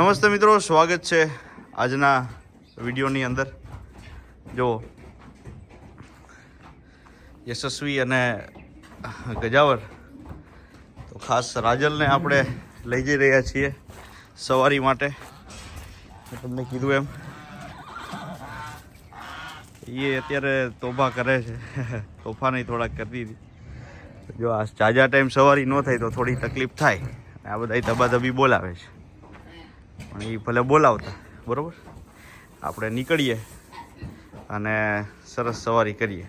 નમસ્તે મિત્રો, સ્વાગત છે આજના વિડીયોની અંદર. જો, યશસ્વી અને ગજાવર, તો ખાસ રાજલને આપણે લઈ જઈ રહ્યા છીએ સવારી માટે. તમને કીધું એમ. એ અત્યારે તોફા કરે છે. તોફાની થોડાક કરતી હતી જો, આ ચાજા ટાઈમ સવારી ન થાય તો થોડી તકલીફ થાય. આ બધા તબાદબી બોલાવે છે. પણ એ ભલે બોલાવતા બરોબર? આપણે નીકળીએ અને સરસ સવારી કરીએ.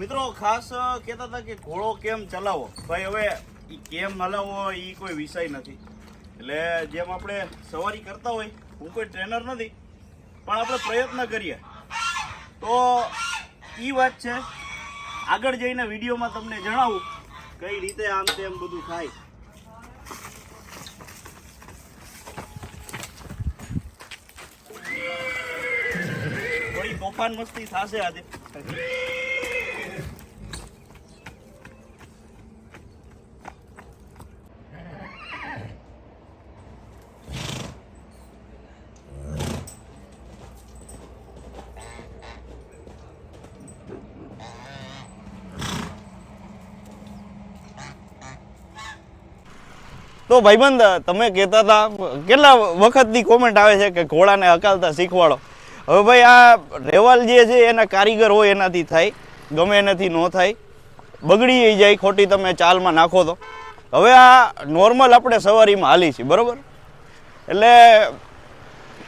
મિત્રો, ખાસ કહેતા હતા કે ઘોડો કેમ ચલાવો? ભાઈ, હવે એ કેમ હલાવવો એ કોઈ વિષય નથી. એટલે જેમ આપણે સવારી કરતા હોય, હું કોઈ ટ્રેનર નથી, પણ આપણે પ્રયત્ન કરીએ. તો એ વાત છે, આગળ જઈને વિડીયોમાં તમને જણાવું કઈ રીતે આમ તેમ બધું થાય. થોડી તોફાન મસ્તી થશે આજે. તો ભાઈબંધ, તમે કહેતા હતા, કેટલા વખતની કોમેન્ટ આવે છે કે ઘોડાને હકાલતા શીખવાડો? હવે ભાઈ, આ રેવાલ જે છે, એના કારીગર હોય એનાથી થાય, ગમે એનાથી ન થાય. બગડી જાય, ખોટી તમે ચાલમાં નાખો તો. હવે આ નોર્મલ આપણે સવારીમાં હાલી છીએ, બરાબર? એટલે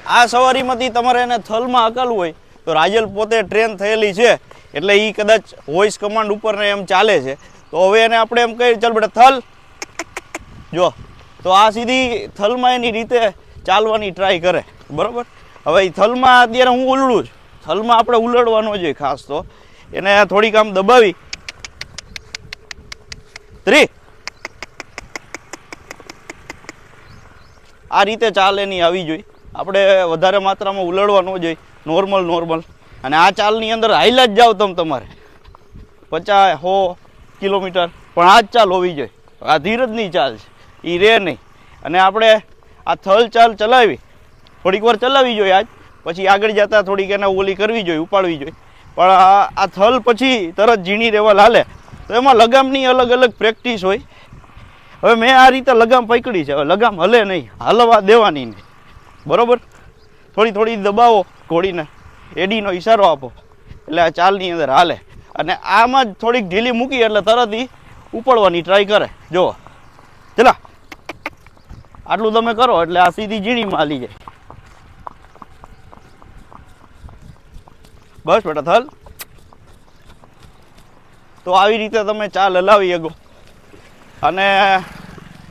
આ સવારીમાંથી તમારે એને થલમાં હકાલવું હોય, તો રાજલ પોતે ટ્રેન થયેલી છે, એટલે એ કદાચ વોઇસ કમાન્ડ ઉપરને એમ ચાલે છે. તો હવે એને આપણે એમ કહીએ ચાલ બેટા, થલ. જો. તો આ સીધી થલમાં એની રીતે ચાલવાની ટ્રાય કરે. બરાબર? હવે થલમાં અત્યારે હું ઉલડું છું. થલમાં આપણે ઉલડવાનો જોઈએ ખાસ તો. એને થોડીક આમ દબાવી. ત્રી આ રીતે ચાલ એની આવી જોઈએ આપણે વધારે માત્રામાં ઉલડવા ન જોઈએ નોર્મલ નોર્મલ અને આ ચાલની અંદર હાઈલા જ જાઓ તમે તમારે. પચાસ સો કિલોમીટર. પણ આ જ ચાલ હોવી જોઈએ. આ ધીરજની ચાલ છે. એ રે નહીં. અને આપણે આ થલ ચાલ ચલાવી. થોડીક વાર ચલાવવી જોઈએ આજ. પછી આગળ જતાં થોડીક એને ઓલી કરવી જોઈએ ઉપાડવી જોઈએ પણ આ થલ પછી તરત ઝીણી રહેવા લાલે. તો એમાં લગામની અલગ અલગ પ્રેક્ટિસ હોય. હવે મેં આ રીતે લગામ પકડી છે. હવે લગામ હલે નહીં, હલવા દેવાની નહીં. બરાબર? થોડી થોડી દબાવો ઘોડીને. એડીનો ઈશારો આપો. એટલે આ ચાલની અંદર હાલે. અને આમાં જ થોડીક ઢીલી મૂકી એટલે તરત ઈ ઉપાડવાની ટ્રાય કરે. જુઓ. ચલા. આટલું તમે કરો એટલે આ સીધી ઝીણીમાં હાલી જાય બસ બેટા, થલ. તો આવી રીતે તમે ચાલ હલાવી શકો. અને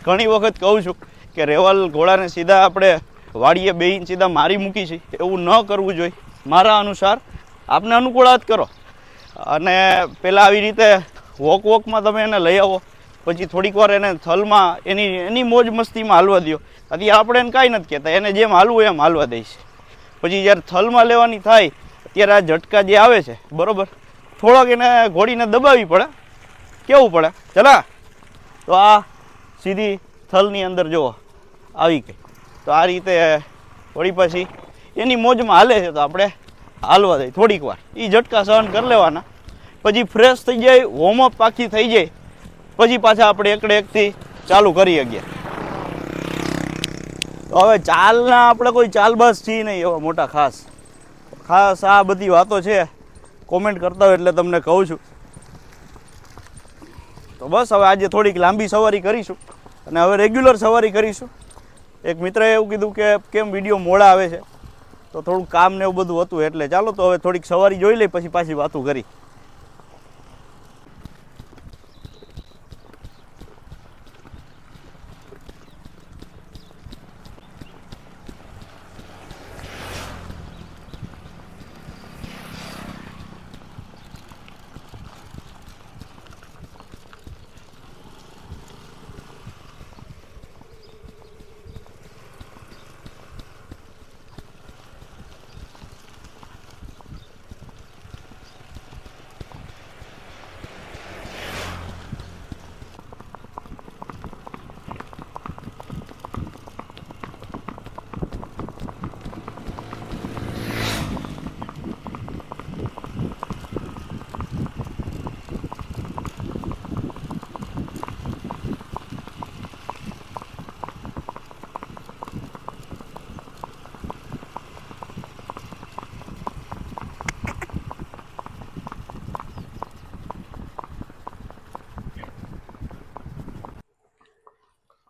ઘણી વખત કહું છું કે રેવલ ઘોડાને સીધા આપણે વાડીએ બેહીને સીધા મારી મૂકી છે. એવું ન કરવું જોઈએ. મારા અનુસાર આપને અનુકૂળ જ કરો. અને પહેલાં આવી રીતે વોક વોકમાં તમે એને લઈ આવો. પછી થોડીક વાર એને થલમાં એની એની મોજ મસ્તીમાં હાલવા દો ત્યાંથી આપણે એને કાંઈ નથી કહેતા, એને જેમ હાલવું એમ હાલવા દઈશ પછી જ્યારે થલમાં લેવાની થાય ત્યારે આ ઝટકા જે આવે છે, બરાબર? થોડોક એને ઘોડીને દબાવવી પડે, કેવું પડે? ચલા! તો આ સીધી થલની અંદર જુઓ, આવી ગઈ. તો આ રીતે વળી પછી એની મોજમાં હાલે છે તો આપણે હાલવા દઈએ થોડીક વાર. એ ઝટકા સહન કરી લેવાના. પછી ફ્રેશ થઈ જાય વોર્મઅપ પાકી થઈ જાય. પછી પાછા આપણે એકડે એકથી ચાલુ કરી શકીએ હવે ચાલના આપણે કોઈ ચાલબાસ છીએ નહીં એવા મોટા ખાસ. ખાસ આ બધી વાતો છે. કોમેન્ટ કરતા હોય એટલે તમને કહું છું. તો બસ હવે આજે થોડીક લાંબી સવારી કરીશું અને હવે રેગ્યુલર સવારી કરીશું. એક મિત્રએ એવું કીધું કે કેમ વીડિયો મોડા આવે છે? તો થોડું કામ ને એવું બધું હતું એટલે ચાલો તો હવે થોડીક સવારી જોઈ લઈ, પછી પાછી વાતું કરી.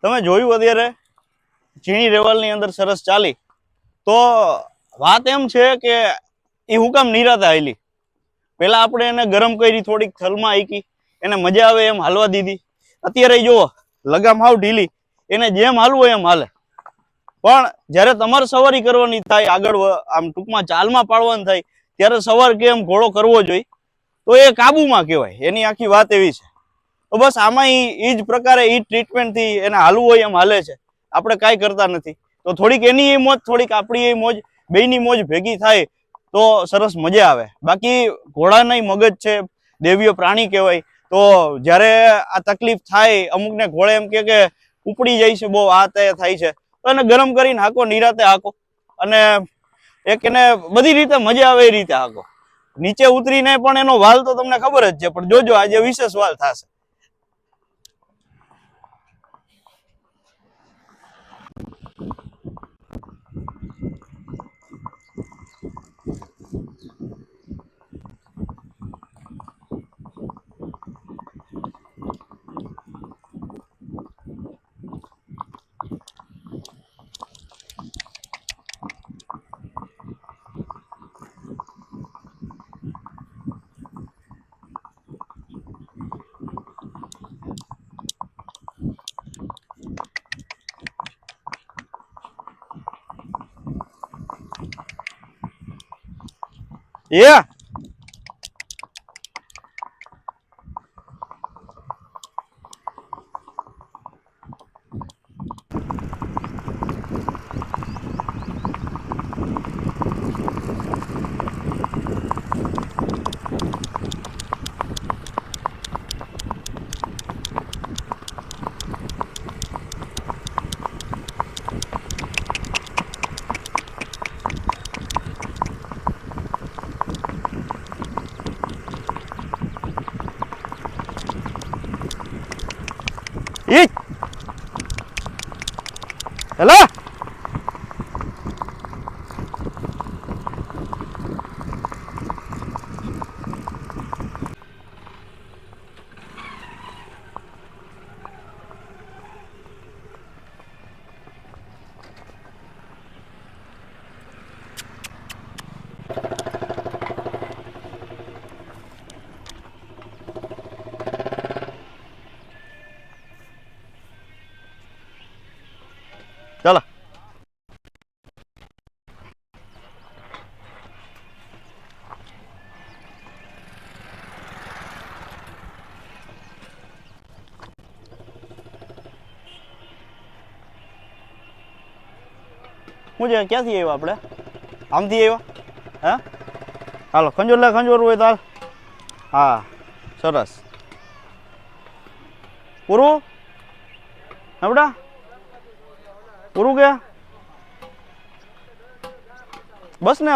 તમે જોયું અત્યારે? ઝીણી રેવલની અંદર સરસ ચાલી. તો વાત એમ છે કે એ હુકામ નિરાતે હાલી પહેલાં આપણે એને ગરમ કરી થોડીક થલમાં આઈકી એને મજા આવે એમ હાલવા દીધી. અત્યારે જુઓ, લગામ હાવ ઢીલી, એને જેમ હાલવું એમ હાલે. પણ જ્યારે તમારે સવારી કરવાની થાય, આગળ આમ ટૂંકમાં ચાલમાં પાડવાની થાય, ત્યારે સવાર કેમ ઘોડો કરવો જોઈએ? તો એ કાબુમાં કહેવાય. એની આખી વાત એવી છે. તો બસ આમાં એ જ પ્રકારે એ ટ્રીટમેન્ટથી એને હાલવું હોય એમ હાલે છે. આપણે કાંઈ કરતા નથી. તો થોડીક એની એ મોજ, થોડીક આપણી એ મોજ, બેયની મોજ ભેગી થાય તો સરસ મજા આવે. બાકી ઘોડાના મગજ છે દેવીય પ્રાણી કહેવાય. તો જ્યારે આ તકલીફ થાય, અમુકને ઘોડે એમ કે કે ઉપડી જાય છે બહુ, આ તે થાય છે. તો એને ગરમ કરીને હાકો, નિરાતે હાકો. અને એક એને બધી રીતે મજા આવે એ રીતે હાકો. નીચે ઉતરીને પણ એનો વાલ તો તમને ખબર જ છે, પણ જોજો આજે વિશેષ વાલ થશે. Yeah. શું ક્યાંથી આવ્યા આપણે? આમથી આવ્યા? હે? ખંજોર લે, ખંજોર હોય તાલ હા, સરસ. પૂરું? હમણાં પૂરું ગયા બસ ને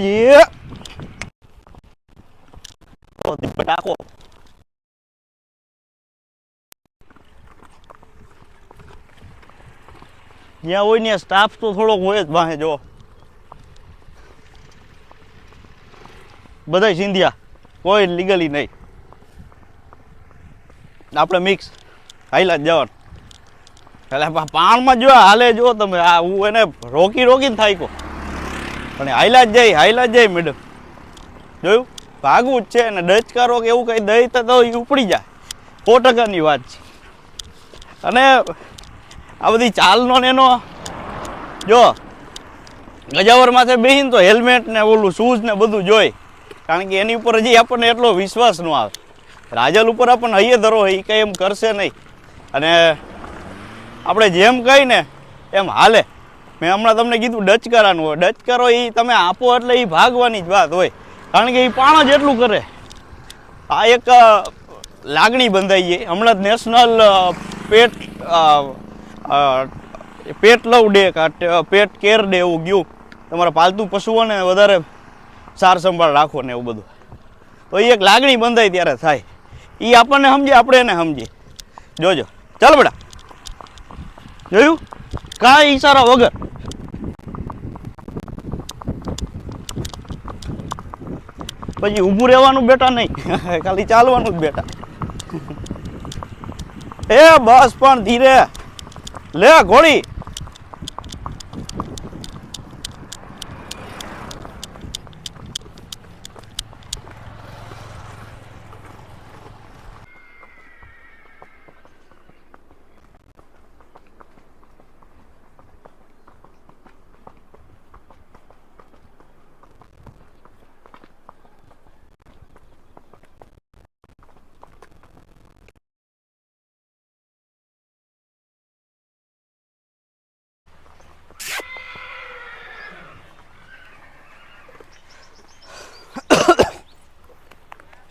તે ઓ દીપ ટાકો જ્યાં હોય ને સ્ટાફ તો થોડોક હોય જ બાહે જો બધાય સિંધિયા કોઈ લીગલી નહીં આપણે મિક્સ હાઈલા જ જવાનું એટલે પાણમાં જો હાલે જો તમે આ હું એને રોકી રોકીને થાય કો પણ હાઈલા જ જાય હાઈલા જ જાય મેડમ જોયું? ભાગવું જ છે અને ડચકારો કે એવું કંઈ દઈ તો તો એ ઉપડી જાય. સો ટકાની વાત છે. અને આ બધી ચાલનો ને એનો, જો ગજાવર માથે બેહીને તો હેલ્મેટ ને ઓલું શૂઝ ને બધું જોઈ. કારણ કે એની ઉપર હજી આપણને એટલો વિશ્વાસ ન આવે. રાજલ ઉપર આપણને હૈયે ધરો એ કંઈ એમ કરશે નહીં. અને આપણે જેમ કહીને એમ હાલે. મેં હમણાં તમને કીધું ડચકારાનું હોય. ડચકારો એ તમે આપો એટલે એ ભાગવાની જ વાત હોય. કારણ કે એ પાણ એટલું કરે. આ એક લાગણી બંધાઈ ગઈ. હમણાં જ national pet pet love day pet care day એવું ગયું. તમારા પાલતુ પશુઓને વધારે સાર સંભાળ રાખો ને એવું બધું. તો એ એક લાગણી બંધાય ત્યારે થાય. એ આપણને સમજે, આપણે એને સમજીએ. જોજો. ચાલ બેટા. જોયું? કાંઈ ઈશારા વગર. પછી ઊભું રહેવાનું બેટા નહીં. ખાલી ચાલવાનું જ બેટા. એ બસ પણ ધીરે. લે ઘોડી.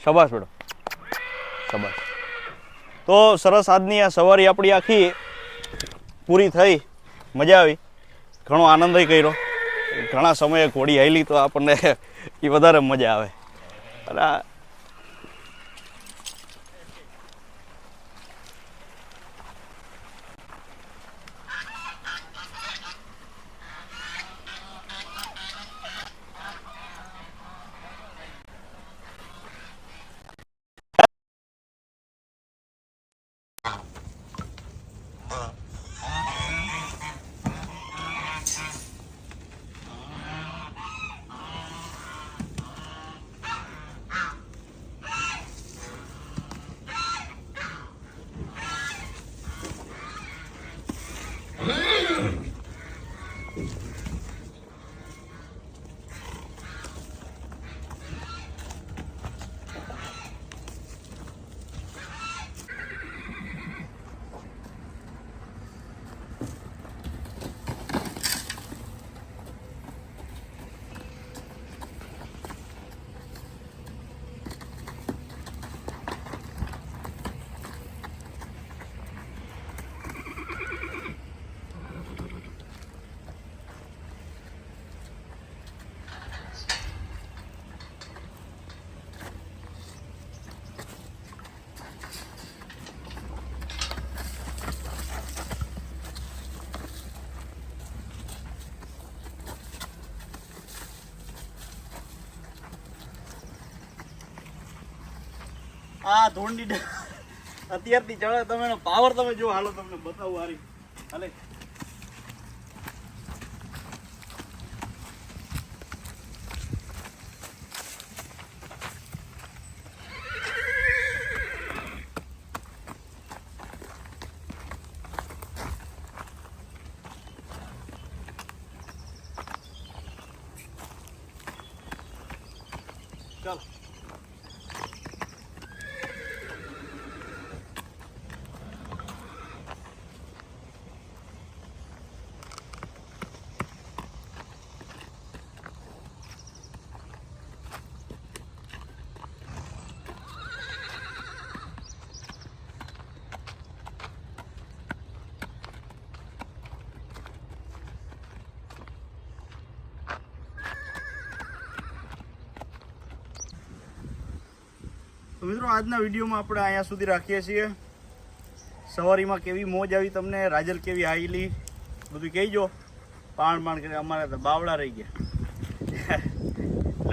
શાબાશ બેટો શબાશ. તો સરસ આજની આ સવારી આપણી આખી પૂરી થઈ. મજા આવી. ઘણો આનંદ કર્યો. ઘણા સમયે ઘોડી હાલી તો આપણને એ વધારે મજા આવે. અને આ ધૂળની અત્યારથી ચડે તમે પાવર તમે જો હાલો તમને બતાવું હારી. હાલે. ચાલો. મિત્રો, આજના વિડીયોમાં આપણે અહીંયા સુધી રાખીએ છીએ. સવારીમાં કેવી મોજ આવી તમને, રાજલ કેવી આવેલી બધું કહેજો. પાણ પાણ કરી અમારે તો બાવળા રહી ગયા.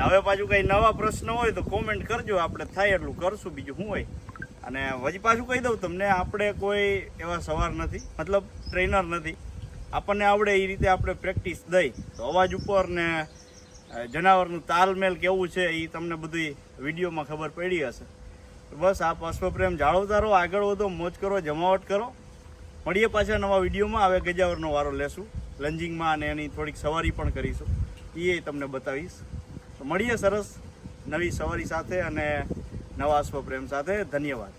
હવે પાછું કંઈ નવા પ્રશ્ન હોય તો કોમેન્ટ કરજો, આપણે થાય એટલું કરશું, બીજું શું હોય. અને હજી પાછું કહી દઉં તમને, આપણે કોઈ એવા સવાર નથી, મતલબ ટ્રેનર નથી. આપણને આવડે એ રીતે આપણે પ્રેક્ટિસ દઈ. તો અવાજ ઉપર ને જનાવરનું તાલમેલ કેવું છે એ તમને બધી વિડીયોમાં ખબર પડી હશે. બસ આ પુષ્પપ્રેમ જાળવતા રહો આગળ વધો, મોજ કરો, જમાવટ કરો. મળીએ પાછા નવા વિડીયોમાં. હવે ગજાવરનો વારો લેશું. લંજિંગમાં અને એની થોડીક સવારી પણ કરીશું. એ તમને બતાવીશ. તો મળીએ સરસ નવી સવારી સાથે અને નવા અશ્વપ્રેમ સાથે. ધન્યવાદ.